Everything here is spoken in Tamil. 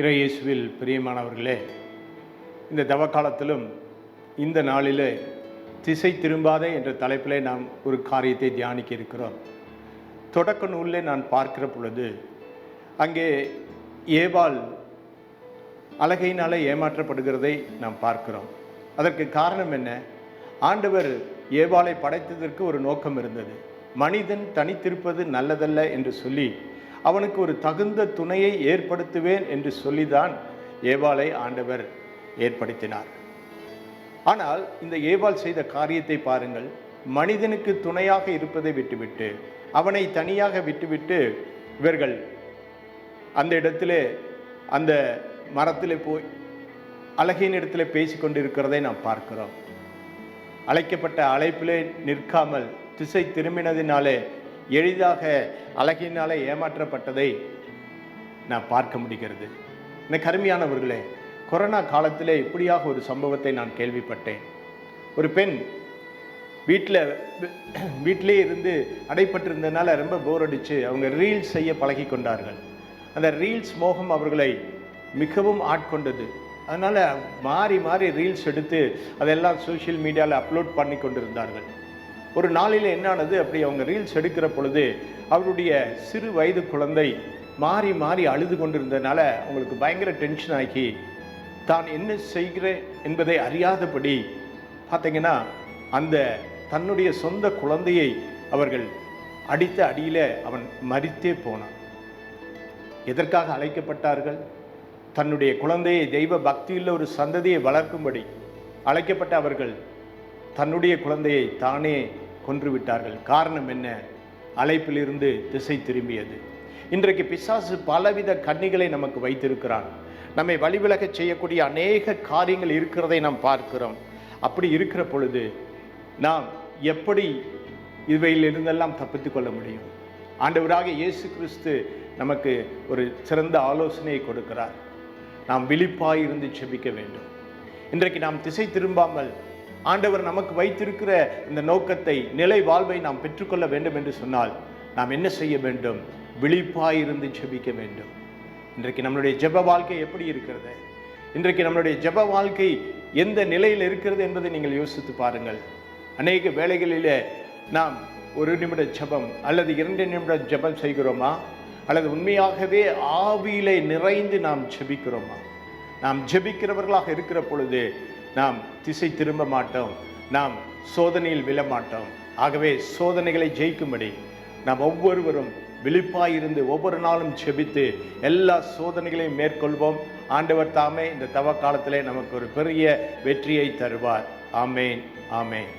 இறையேசுவில் பிரியமானவர்களே இந்த தவக்காலத்திலும் இந்த நாளிலே திசை திரும்பாதே என்ற தலைப்பிலே நாம் ஒரு காரியத்தை தியானிக்க இருக்கிறோம். தொடக்க நூலில் நான் பார்க்கிற பொழுது அங்கே ஏவாள் அழகையினாலே ஏமாற்றப்படுகிறதை நாம் பார்க்கிறோம். அதற்கு காரணம் என்ன? ஆண்டவர் ஏவாளை படைத்ததற்கு ஒரு நோக்கம் இருந்தது. மனிதன் தனித்திருப்பது நல்லதல்ல என்று சொல்லி அவனுக்கு ஒரு தகுந்த துணையை ஏற்படுத்துவேன் என்று சொல்லிதான் ஏவாளை ஆண்டவர் ஏற்படுத்தினார். ஆனால் இந்த ஏவாள் செய்த காரியத்தை பாருங்கள். மனிதனுக்கு துணையாக இருப்பதை விட்டுவிட்டு அவனை தனியாக விட்டுவிட்டு இவர்கள் அந்த இடத்திலே அந்த மரத்தில் போய் அழகின் இடத்துல பேசி கொண்டிருக்கிறதை நாம் பார்க்கிறோம். அழைக்கப்பட்ட அழைப்பிலே நிற்காமல் திசை திரும்பினதினாலே எளிதாக அழகினாலே ஏமாற்றப்பட்டதை நான் பார்க்க முடிகிறது. எனக்கு அருமையானவர்களே கொரோனா காலத்திலே இப்படியாக ஒரு சம்பவத்தை நான் கேள்விப்பட்டேன். ஒரு பெண் வீட்டில் வீட்டிலே இருந்து அடைப்பட்டிருந்ததுனால ரொம்ப போர் அடித்து அவங்க ரீல்ஸ் செய்ய பழகி கொண்டார்கள். அந்த ரீல்ஸ் மோகம் அவர்களை மிகவும் ஆட்கொண்டது அதனால் மாறி மாறி ரீல்ஸ் எடுத்து அதெல்லாம் சோஷியல் மீடியாவில் அப்லோட் பண்ணி கொண்டிருந்தார்கள். ஒரு நாளில் என்னானது? அப்படி அவங்க ரீல்ஸ் எடுக்கிற பொழுது அவருடைய சிறு வயது குழந்தை மாறி மாறி அழுது கொண்டிருந்ததுனால அவங்களுக்கு பயங்கர டென்ஷன் ஆகி தான் என்ன செய்கிறேன் என்பதை அறியாதபடி பார்த்தீங்கன்னா அந்த தன்னுடைய சொந்த குழந்தையை அவர்கள் அடித்த அடியில் அவன் மறித்தே போனான். எதற்காக அழைக்கப்பட்டார்கள்? தன்னுடைய குழந்தையை தெய்வ பக்தியுள்ள ஒரு சந்ததியை வளர்க்கும்படி அழைக்கப்பட்ட அவர்கள் தன்னுடைய குழந்தையை தானே கொன்று விட்டார்கள் காரணம் என்ன? அழைப்பிலிருந்து திசை திரும்பியது. இன்றைக்கு பிசாசு பலவித கன்னிகளை நமக்கு வைத்திருக்கிறான். நம்மை வழிவிலகச் செய்யக்கூடிய அநேக காரியங்கள் இருக்கிறதை நாம் பார்க்கிறோம். அப்படி இருக்கிற பொழுது நாம் எப்படி இவையிலிருந்தெல்லாம் தப்பித்து கொள்ள முடியும்? ஆண்டவராக இயேசு கிறிஸ்து நமக்கு ஒரு சிறந்த ஆலோசனையை கொடுக்கிறார். நாம் விழிப்பாய் இருந்து செபிக்க வேண்டும். இன்றைக்கு நாம் திசை திரும்பாமல் ஆண்டவர் நமக்கு வைத்திருக்கிற இந்த நோக்கத்தை நிலை வாழ்வை நாம் பெற்றுக்கொள்ள வேண்டும் என்று சொன்னால் நாம் என்ன செய்ய வேண்டும்? விழிப்பாய் இருந்து வேண்டும். இன்றைக்கு நம்மளுடைய ஜெப வாழ்க்கை எப்படி இருக்கிறது? இன்றைக்கு நம்மளுடைய ஜெப வாழ்க்கை எந்த நிலையில் இருக்கிறது என்பதை நீங்கள் யோசித்து பாருங்கள். அநேக வேலைகளிலே நாம் ஒரு நிமிட ஜெபம் அல்லது இரண்டு நிமிட ஜெபம் செய்கிறோமா? அல்லது உண்மையாகவே ஆவியிலே நிறைந்து நாம் ஜெபிக்கிறோமா? நாம் ஜெபிக்கிறவர்களாக இருக்கிற பொழுது நாம் திசை திரும்ப மாட்டோம். நாம் சோதனையில் விழ மாட்டோம். ஆகவே சோதனைகளை ஜெயிக்கும்படி நாம் ஒவ்வொருவரும் விழிப்பாயிருந்து ஒவ்வொரு நாளும் செபித்து எல்லா சோதனைகளையும் மேற்கொள்வோம். ஆண்டவர் தாமே இந்த தவ காலத்திலே நமக்கு ஒரு பெரிய வெற்றியை தருவார். ஆமேன் ஆமேன்.